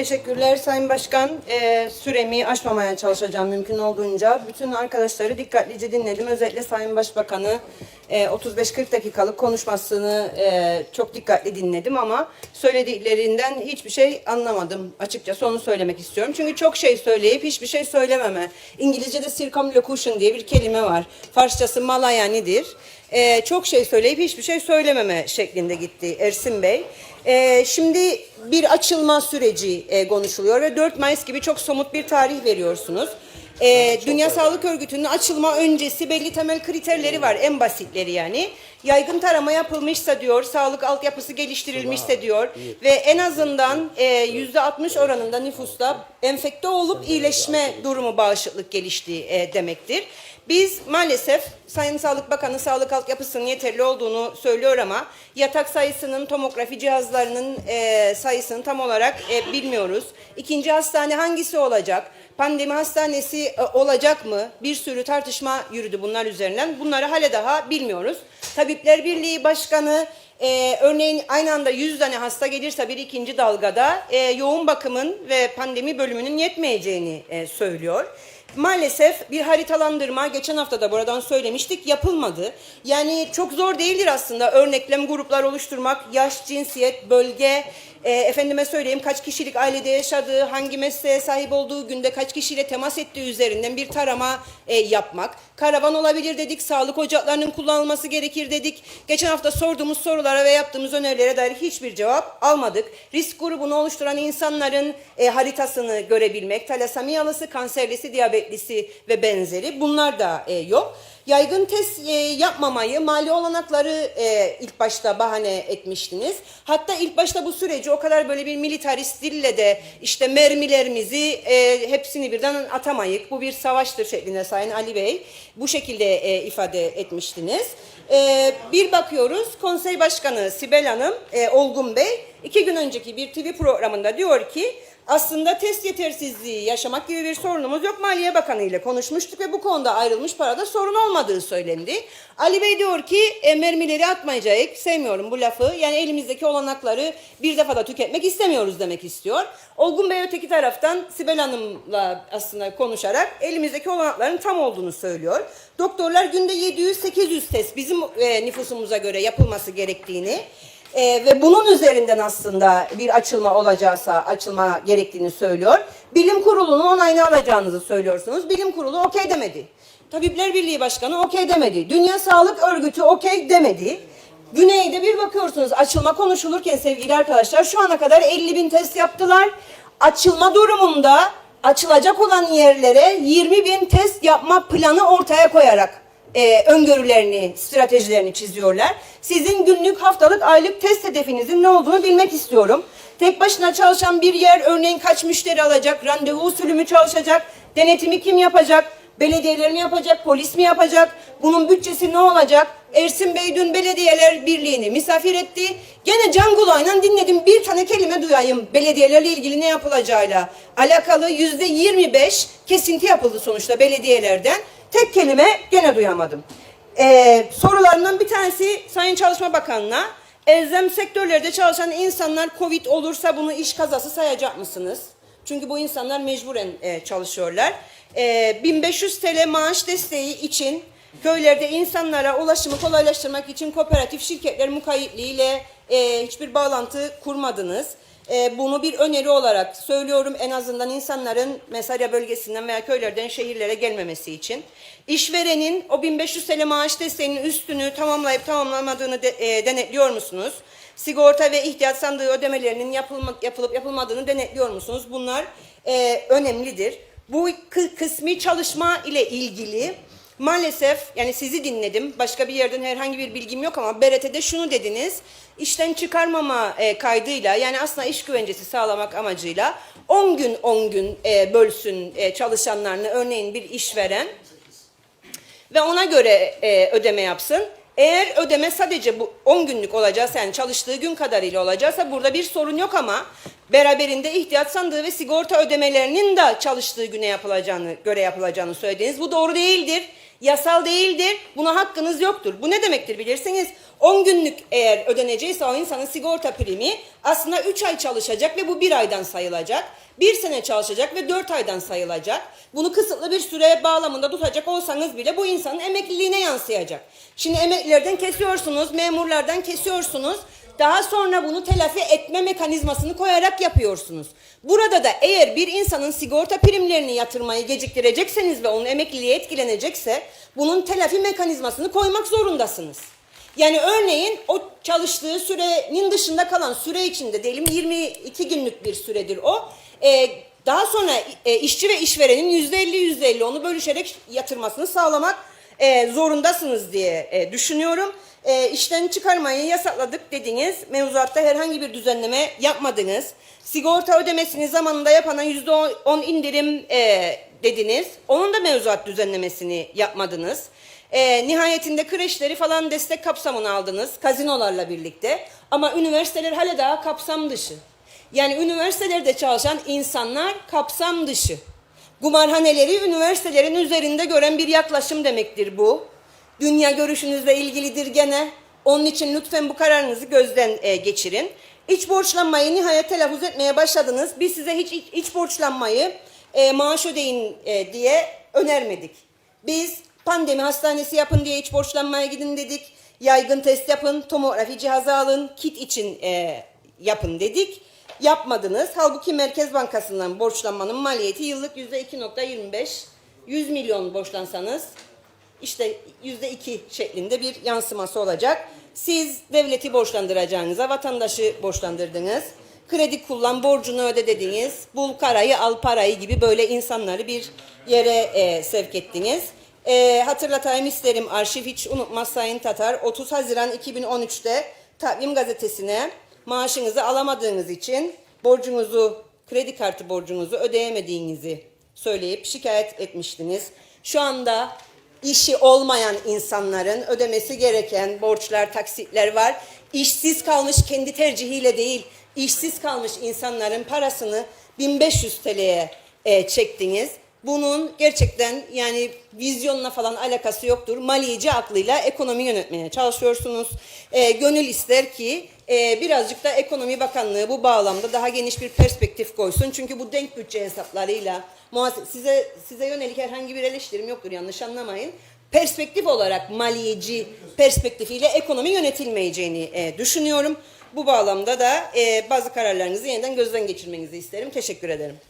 Teşekkürler Sayın Başkan. Ee, süremi aşmamaya çalışacağım mümkün olduğunca. Bütün arkadaşları dikkatlice dinledim. Özellikle Sayın Başbakan'ı e, 35-40 dakikalık konuşmasını e, çok dikkatli dinledim ama söylediklerinden hiçbir şey anlamadım. Açıkçası onu söylemek istiyorum. Çünkü çok şey söyleyip hiçbir şey söylememe. İngilizce'de circumlocution diye bir kelime var. Farsçası malayanidir. Ee, çok şey söyleyip hiçbir şey söylememe şeklinde gitti Ersin Bey. Ee, şimdi bir açılma süreci e, konuşuluyor ve 4 Mayıs gibi çok somut bir tarih veriyorsunuz. Ee, Dünya Sağlık Örgütü'nün açılma öncesi belli temel kriterleri var en basitleri yani. Yaygın tarama yapılmışsa diyor, sağlık altyapısı geliştirilmişse diyor ve en azından e, yüzde 60 oranında nüfusta enfekte olup iyileşme durumu bağışıklık geliştiği e, demektir. Biz maalesef Sayın Sağlık Bakanı sağlık altyapısının yeterli olduğunu söylüyor ama yatak sayısının, tomografi cihazlarının e, sayısını tam olarak e, bilmiyoruz. İkinci hastane hangisi olacak? Pandemi hastanesi e, olacak mı? Bir sürü tartışma yürüdü bunlar üzerinden. Bunları hala daha bilmiyoruz. Tabipler Birliği Başkanı e, örneğin aynı anda 100 tane hasta gelirse bir ikinci dalgada e, yoğun bakımın ve pandemi bölümünün yetmeyeceğini e, söylüyor. Maalesef bir haritalandırma geçen hafta da buradan söylemiştik yapılmadı. Yani çok zor değildir aslında örneklem gruplar oluşturmak, yaş, cinsiyet, bölge, e, efendime söyleyeyim kaç kişilik ailede yaşadığı, hangi mesleğe sahip olduğu günde kaç kişiyle temas ettiği üzerinden bir tarama e, yapmak. Karavan olabilir dedik, sağlık ocaklarının kullanılması gerekir dedik. Geçen hafta sorduğumuz sorulara ve yaptığımız önerilere dair hiçbir cevap almadık. Risk grubunu oluşturan insanların e, haritasını görebilmek, talasemiyalısı, kanserlisi, diyabetlisi ve benzeri bunlar da e, yok. Yaygın test e, yapmamayı mali olanakları e, ilk başta bahane etmiştiniz. Hatta ilk başta bu süreci o kadar böyle bir militarist dille de işte mermilerimizi e, hepsini birden atamayık. Bu bir savaştır şeklinde Sayın Ali Bey bu şekilde e, ifade etmiştiniz. E, bir bakıyoruz konsey başkanı Sibel Hanım, e, Olgun Bey iki gün önceki bir TV programında diyor ki aslında test yetersizliği yaşamak gibi bir sorunumuz yok. Maliye Bakanı ile konuşmuştuk ve bu konuda ayrılmış parada sorun olmadığı söylendi. Ali Bey diyor ki e, mermileri atmayacak. Sevmiyorum bu lafı. Yani elimizdeki olanakları bir defada tüketmek istemiyoruz demek istiyor. Olgun Bey öteki taraftan Sibel Hanım'la aslında konuşarak elimizdeki olanakların tam olduğunu söylüyor. Doktorlar günde 700-800 test bizim e, nüfusumuza göre yapılması gerektiğini ee, ve bunun üzerinden aslında bir açılma olacaksa açılma gerektiğini söylüyor. Bilim kurulunun onayını alacağınızı söylüyorsunuz. Bilim kurulu okey demedi. Tabipler Birliği Başkanı okey demedi. Dünya Sağlık Örgütü okey demedi. Güneyde bir bakıyorsunuz açılma konuşulurken sevgili arkadaşlar şu ana kadar 50 bin test yaptılar. Açılma durumunda açılacak olan yerlere 20 bin test yapma planı ortaya koyarak e, öngörülerini, stratejilerini çiziyorlar. Sizin günlük, haftalık, aylık test hedefinizin ne olduğunu bilmek istiyorum. Tek başına çalışan bir yer örneğin kaç müşteri alacak, randevu usulü mü çalışacak, denetimi kim yapacak, belediyeler mi yapacak, polis mi yapacak, bunun bütçesi ne olacak? Ersin Bey dün Belediyeler Birliği'ni misafir etti. Gene can kulağıyla dinledim bir tane kelime duyayım belediyelerle ilgili ne yapılacağıyla alakalı yüzde 25 kesinti yapıldı sonuçta belediyelerden. Tek kelime gene duyamadım. Ee, sorularından bir tanesi Sayın Çalışma Bakanı'na. Elzem sektörlerde çalışan insanlar Covid olursa bunu iş kazası sayacak mısınız? Çünkü bu insanlar mecburen e, çalışıyorlar. E, 1500 TL maaş desteği için köylerde insanlara ulaşımı kolaylaştırmak için kooperatif şirketler mukayyitliğiyle e, hiçbir bağlantı kurmadınız. E, bunu bir öneri olarak söylüyorum en azından insanların Mesarya bölgesinden veya köylerden şehirlere gelmemesi için. İşverenin o 1500 TL maaş desteğinin üstünü tamamlayıp tamamlamadığını de, e, denetliyor musunuz? Sigorta ve ihtiyaç sandığı ödemelerinin yapılma, yapılıp yapılmadığını denetliyor musunuz? Bunlar e, önemlidir. Bu kı- kısmi çalışma ile ilgili Maalesef yani sizi dinledim. Başka bir yerden herhangi bir bilgim yok ama BRT'de şunu dediniz. İşten çıkarmama e, kaydıyla yani aslında iş güvencesi sağlamak amacıyla 10 gün 10 gün e, bölsün e, çalışanlarını örneğin bir işveren ve ona göre e, ödeme yapsın. Eğer ödeme sadece bu 10 günlük olacaksa yani çalıştığı gün kadarıyla olacaksa burada bir sorun yok ama beraberinde ihtiyaç sandığı ve sigorta ödemelerinin de çalıştığı güne yapılacağını göre yapılacağını söylediniz. Bu doğru değildir. Yasal değildir. Buna hakkınız yoktur. Bu ne demektir bilirsiniz? 10 günlük eğer ödenecekse o insanın sigorta primi aslında 3 ay çalışacak ve bu 1 aydan sayılacak. 1 sene çalışacak ve 4 aydan sayılacak. Bunu kısıtlı bir süre bağlamında tutacak olsanız bile bu insanın emekliliğine yansıyacak. Şimdi emeklilerden kesiyorsunuz, memurlardan kesiyorsunuz. Daha sonra bunu telafi etme mekanizmasını koyarak yapıyorsunuz. Burada da eğer bir insanın sigorta primlerini yatırmayı geciktirecekseniz ve onun emekliliği etkilenecekse bunun telafi mekanizmasını koymak zorundasınız. Yani örneğin o çalıştığı sürenin dışında kalan süre içinde diyelim 22 günlük bir süredir o. Ee, daha sonra e, işçi ve işverenin %50 %50 onu bölüşerek yatırmasını sağlamak e, zorundasınız diye e, düşünüyorum. E, işten çıkarmayı yasakladık dediniz. Mevzuatta herhangi bir düzenleme yapmadınız. Sigorta ödemesini zamanında yapana %10 indirim e, dediniz. Onun da mevzuat düzenlemesini yapmadınız. E, nihayetinde kreşleri falan destek kapsamına aldınız kazinolarla birlikte. Ama üniversiteler hala daha kapsam dışı. Yani üniversitelerde çalışan insanlar kapsam dışı. Kumarhaneleri üniversitelerin üzerinde gören bir yaklaşım demektir bu. Dünya görüşünüzle ilgilidir gene. Onun için lütfen bu kararınızı gözden e, geçirin. İç borçlanmayı nihayet telaffuz etmeye başladınız. Biz size hiç iç, iç borçlanmayı e, maaş ödeyin e, diye önermedik. Biz pandemi hastanesi yapın diye iç borçlanmaya gidin dedik. Yaygın test yapın, tomografi cihazı alın, kit için e, yapın dedik. Yapmadınız. Halbuki Merkez Bankası'ndan borçlanmanın maliyeti yıllık %2.25. 100 milyon borçlansanız işte yüzde iki şeklinde bir yansıması olacak. Siz devleti borçlandıracağınıza vatandaşı borçlandırdınız. Kredi kullan, borcunu öde dediniz. Bul karayı, al parayı gibi böyle insanları bir yere e, sevk ettiniz. E, hatırlatayım isterim arşiv hiç unutmaz Sayın Tatar. 30 Haziran 2013'te Takvim Gazetesi'ne maaşınızı alamadığınız için borcunuzu, kredi kartı borcunuzu ödeyemediğinizi söyleyip şikayet etmiştiniz. Şu anda işi olmayan insanların ödemesi gereken borçlar, taksitler var. İşsiz kalmış kendi tercihiyle değil, işsiz kalmış insanların parasını 1500 TL'ye e, çektiniz. Bunun gerçekten yani vizyonla falan alakası yoktur. Maliyeci aklıyla ekonomi yönetmeye çalışıyorsunuz. E, gönül ister ki e, birazcık da Ekonomi Bakanlığı bu bağlamda daha geniş bir perspektif koysun. Çünkü bu denk bütçe hesaplarıyla size size yönelik herhangi bir eleştirim yoktur yanlış anlamayın. Perspektif olarak maliyeci perspektifiyle ekonomi yönetilmeyeceğini e, düşünüyorum. Bu bağlamda da e, bazı kararlarınızı yeniden gözden geçirmenizi isterim. Teşekkür ederim.